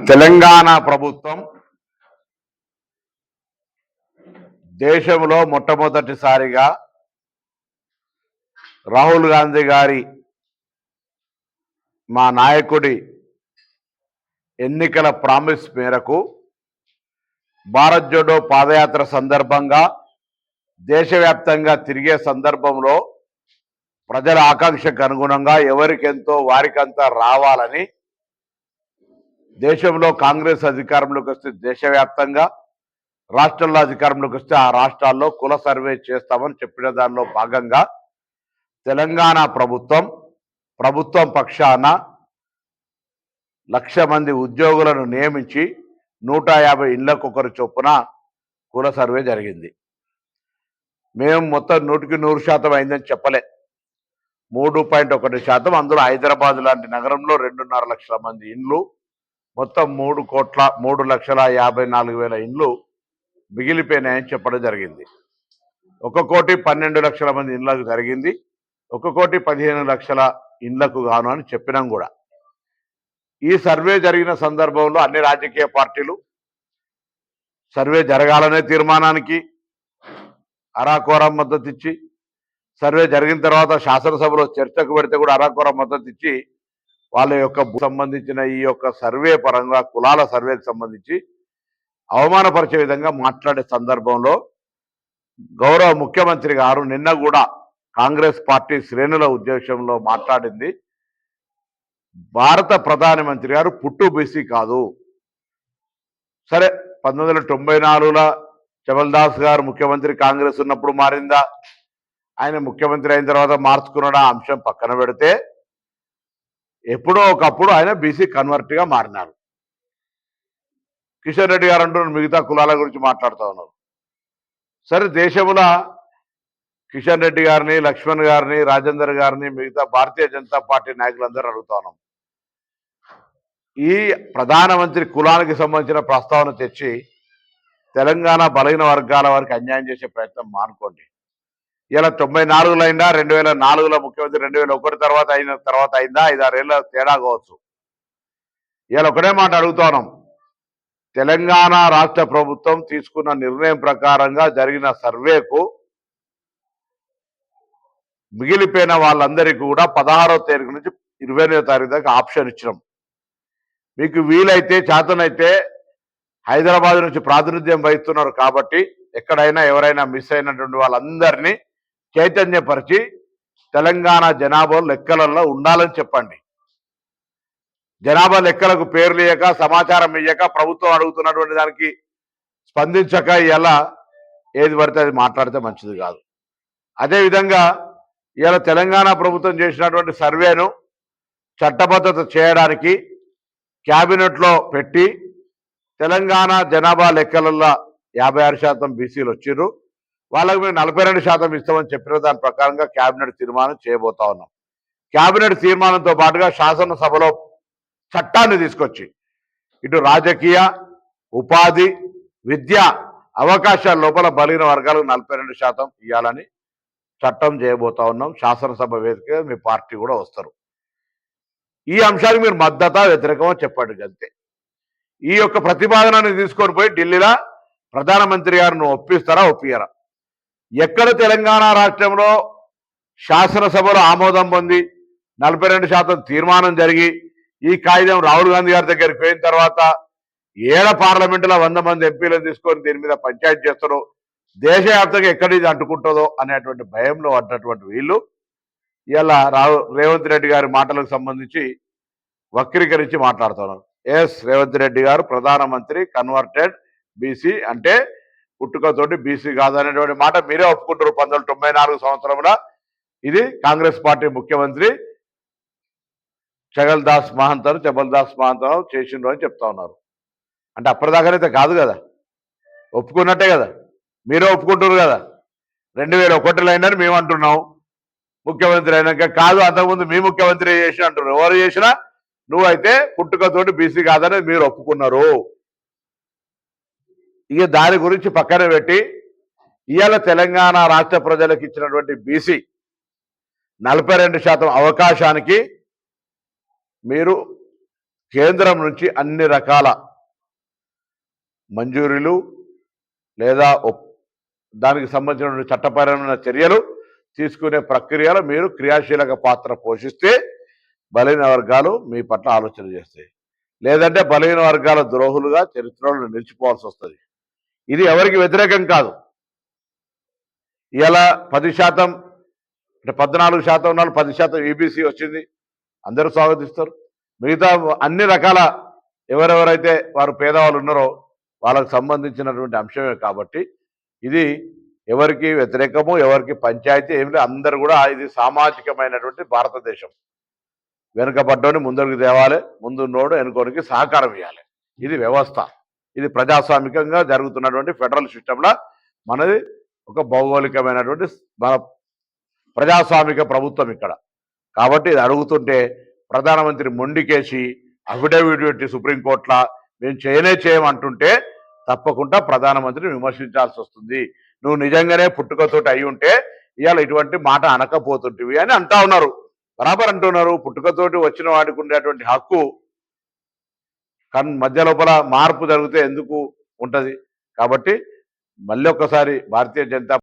తెలంగాణ ప్రభుత్వం దేశంలో మొట్టమొదటిసారిగా రాహుల్ గాంధీ గారి మా నాయకుడి ఎన్నికల ప్రామిస్ మేరకు భారత్ జోడో పాదయాత్ర సందర్భంగా దేశవ్యాప్తంగా తిరిగే సందర్భంలో ప్రజల ఆకాంక్షకు అనుగుణంగా ఎవరికెంతో వారికంతా రావాలని దేశంలో కాంగ్రెస్ అధికారంలోకి వస్తే దేశవ్యాప్తంగా రాష్ట్రంలో అధికారంలోకి వస్తే ఆ రాష్ట్రాల్లో కుల సర్వే చేస్తామని చెప్పిన దానిలో భాగంగా తెలంగాణ ప్రభుత్వం ప్రభుత్వం పక్షాన లక్ష మంది ఉద్యోగులను నియమించి నూట యాభై ఇళ్ళకు ఒకరు చొప్పున కుల సర్వే జరిగింది. మేము మొత్తం నూటికి నూరు శాతం అయిందని చెప్పలే. మూడు పాయింట్ ఒకటి శాతం. అందులో హైదరాబాద్ లాంటి నగరంలో రెండున్నర లక్షల మంది ఇండ్లు మొత్తం మూడు కోట్ల మూడు లక్షల యాభై నాలుగు వేల ఇండ్లు మిగిలిపోయినాయని చెప్పడం జరిగింది. ఒక కోటి పన్నెండు లక్షల మంది ఇండ్లకు జరిగింది. ఒక కోటి పదిహేను లక్షల ఇండ్లకు గాను అని చెప్పినాం కూడా. ఈ సర్వే జరిగిన సందర్భంలో అన్ని రాజకీయ పార్టీలు సర్వే జరగాలనే తీర్మానానికి అరాకోరం మద్దతు ఇచ్చి సర్వే జరిగిన తర్వాత శాసనసభలో చర్చకు పెడితే కూడా అరాకోరం మద్దతు ఇచ్చి వాళ్ళ యొక్క సంబంధించిన ఈ యొక్క సర్వే పరంగా కులాల సర్వేకి సంబంధించి అవమానపరిచే విధంగా మాట్లాడే సందర్భంలో గౌరవ ముఖ్యమంత్రి గారు నిన్న కూడా కాంగ్రెస్ పార్టీ శ్రేణుల ఉద్దేశంలో మాట్లాడింది. భారత ప్రధానమంత్రి గారు పుట్టు బీసీ కాదు. సరే పంతొమ్మిది వందల తొంభై నాలుగులో చమల్దాస్ గారు ముఖ్యమంత్రి కాంగ్రెస్ ఉన్నప్పుడు మారిందా? ఆయన ముఖ్యమంత్రి అయిన తర్వాత మార్చుకున్నాడా? అంశం పక్కన పెడితే ఎప్పుడో ఒకప్పుడు ఆయన బీసీ కన్వర్ట్గా మారినారు. కిషన్ రెడ్డి గారు అంటున్నారు మిగతా కులాల గురించి మాట్లాడుతూ ఉన్నారు. సరే దేశంలో కిషన్ రెడ్డి గారిని లక్ష్మణ్ గారిని రాజేందర్ గారిని మిగతా భారతీయ జనతా పార్టీ నాయకులందరూ అడుగుతా ఉన్నాం. ఈ ప్రధానమంత్రి కులానికి సంబంధించిన ప్రస్తావన తెచ్చి తెలంగాణ బలహీన వర్గాల వారికి అన్యాయం చేసే ప్రయత్నం మానుకోండి. ఇలా తొంభై నాలుగులో అయిందా రెండు వేల నాలుగులో ముఖ్యమంత్రి రెండు వేల ఒకటి తర్వాత అయిన తర్వాత అయిందా ఐదారేళ్ళ తేడా కావచ్చు. ఇలా ఒకటే మాట అడుగుతున్నాం. తెలంగాణ రాష్ట్ర ప్రభుత్వం తీసుకున్న నిర్ణయం ప్రకారంగా జరిగిన సర్వేకు మిగిలిపోయిన వాళ్ళందరికీ కూడా పదహారో తారీఖు నుంచి ఇరవై తారీఖు దాకా ఆప్షన్ ఇచ్చినాం. మీకు వీలైతే చేతనైతే హైదరాబాద్ నుంచి ప్రాతినిధ్యం వహిస్తున్నారు కాబట్టి ఎక్కడైనా ఎవరైనా మిస్ అయినటువంటి వాళ్ళందరినీ చైతన్యపరిచి తెలంగాణ జనాభా లెక్కలలో ఉండాలని చెప్పండి. జనాభా లెక్కలకు పేర్లు ఇయ్యక సమాచారం ఇయ్యక ప్రభుత్వం అడుగుతున్నటువంటి దానికి స్పందించక ఇలా ఏది పడితే అది మాట్లాడితే మంచిది కాదు. అదేవిధంగా ఇలా తెలంగాణ ప్రభుత్వం చేసినటువంటి సర్వేను చట్టబద్ధత చేయడానికి క్యాబినెట్లో పెట్టి తెలంగాణ జనాభా లెక్కలలో యాభై ఆరు శాతం బీసీలు వచ్చిర్రు. వాళ్ళకి మేము నలభై రెండు శాతం ఇస్తామని చెప్పిన దాని ప్రకారంగా క్యాబినెట్ తీర్మానం చేయబోతా ఉన్నాం. క్యాబినెట్ తీర్మానంతో పాటుగా శాసనసభలో చట్టాన్ని తీసుకొచ్చి ఇటు రాజకీయ ఉపాధి విద్య అవకాశాల లోపల బలిగిన వర్గాలకు నలభై రెండు శాతం ఇవ్వాలని చట్టం చేయబోతా ఉన్నాం. శాసనసభ వేదిక మీ పార్టీ కూడా వస్తారు. ఈ అంశానికి మీరు మద్దత వ్యతిరేకమో చెప్పండి అంతే ఈ యొక్క ప్రతిపాదనని తీసుకొని పోయి ఢిల్లీలో ప్రధానమంత్రి గారిని ఒప్పిస్తారా ఒప్పియరా ఎక్కడ తెలంగాణ రాష్ట్రంలో శాసనసభలో ఆమోదం పొంది నలభై రెండు శాతం తీర్మానం జరిగి ఈ కాగితం రాహుల్ గాంధీ గారి దగ్గరికి పోయిన తర్వాత ఏడ పార్లమెంటులో వంద మంది ఎంపీలను తీసుకొని దీని మీద పంచాయతీ చేస్తారు దేశవ్యాప్తంగా ఎక్కడ ఇది అంటుకుంటుందో అనేటువంటి భయంలో పడ్డటువంటి వీళ్ళు. ఇలా రావు రేవంత్ రెడ్డి గారి మాటలకు సంబంధించి వక్రీకరించి మాట్లాడుతున్నారు ఎస్ రేవంత్ రెడ్డి గారు ప్రధానమంత్రి కన్వర్టెడ్ బీసీ అంటే పుట్టుకతోటి బీసీ కాదనేటువంటి మాట మీరే ఒప్పుకుంటారు పంతొమ్మిది తొంభై నాలుగు సంవత్సరంలో. ఇది కాంగ్రెస్ పార్టీ ముఖ్యమంత్రి చగల్ దాస్ మహంతరు చబల్ దాస్ మహంతరు చేసిండ్రు అని చెప్తా ఉన్నారు. అంటే అప్పటిదాకానైతే కాదు కదా. ఒప్పుకున్నట్టే కదా. మీరే ఒప్పుకుంటారు కదా. రెండు వేల ఒకటిలో అయినని మేము అంటున్నాం. ముఖ్యమంత్రి అయినాక కాదు అంతకుముందు మీ ముఖ్యమంత్రి చేసిన అంటున్నారు. ఎవరు చేసినా నువ్వైతే పుట్టుకతోటి బీసీ కాదని మీరు ఒప్పుకున్నారు. ఇక దాని గురించి పక్కన పెట్టి ఇవాళ తెలంగాణ రాష్ట్ర ప్రజలకు ఇచ్చినటువంటి బీసీ నలభై రెండు శాతం అవకాశానికి మీరు కేంద్రం నుంచి అన్ని రకాల మంజూరీలు లేదా దానికి సంబంధించిన చట్టపరమైన చర్యలు తీసుకునే ప్రక్రియలో మీరు క్రియాశీలక పాత్ర పోషిస్తే బలహీన వర్గాలు మీ పట్ల ఆలోచన చేస్తాయి. లేదంటే బలహీన వర్గాల ద్రోహులుగా చరిత్రలో నిలిచిపోవాల్సి వస్తుంది. ఇది ఎవరికి వ్యతిరేకం కాదు. ఇలా పది శాతం అంటే పద్నాలుగు శాతం నాలుగు పది శాతం ఈబీసీ వచ్చింది అందరూ స్వాగతిస్తారు. మిగతా అన్ని రకాల ఎవరెవరైతే వారు పేదవాళ్ళు ఉన్నారో వాళ్ళకు సంబంధించినటువంటి అంశమే కాబట్టి ఇది ఎవరికి వ్యతిరేకము ఎవరికి పంచాయతీ ఏమి లేదు అందరు కూడా ఇది సామాజికమైనటువంటి భారతదేశం. వెనుకబడ్డోని ముందరికి తేవాలి ముందున్నోడు వెనుకోనికి సహకారం ఇవ్వాలి ఇది వ్యవస్థ. ఇది ప్రజాస్వామికంగా జరుగుతున్నటువంటి ఫెడరల్ సిస్టంలో మనది ఒక భౌగోళికమైనటువంటి మన ప్రజాస్వామిక ప్రభుత్వం ఇక్కడ. కాబట్టి ఇది అడుగుతుంటే ప్రధానమంత్రి మొండికేసి అఫిడవిట్ పెట్టి సుప్రీంకోర్టులో మేము చేయనే చేయమంటుంటే తప్పకుండా ప్రధానమంత్రిని విమర్శించాల్సి వస్తుంది. నువ్వు నిజంగానే పుట్టుకతోటి అయి ఉంటే ఇవాళ ఇటువంటి మాట అనకపోతుంటివి అని అంటా ఉన్నారు. బరాబర్ అంటున్నారు పుట్టుకతోటి వచ్చిన వాడికి ఉండేటువంటి హక్కు కన్ మధ్య లోపల మార్పు జరిగితే ఎందుకు ఉంటుంది? కాబట్టి మళ్ళీ ఒక్కసారి భారతీయ జనతా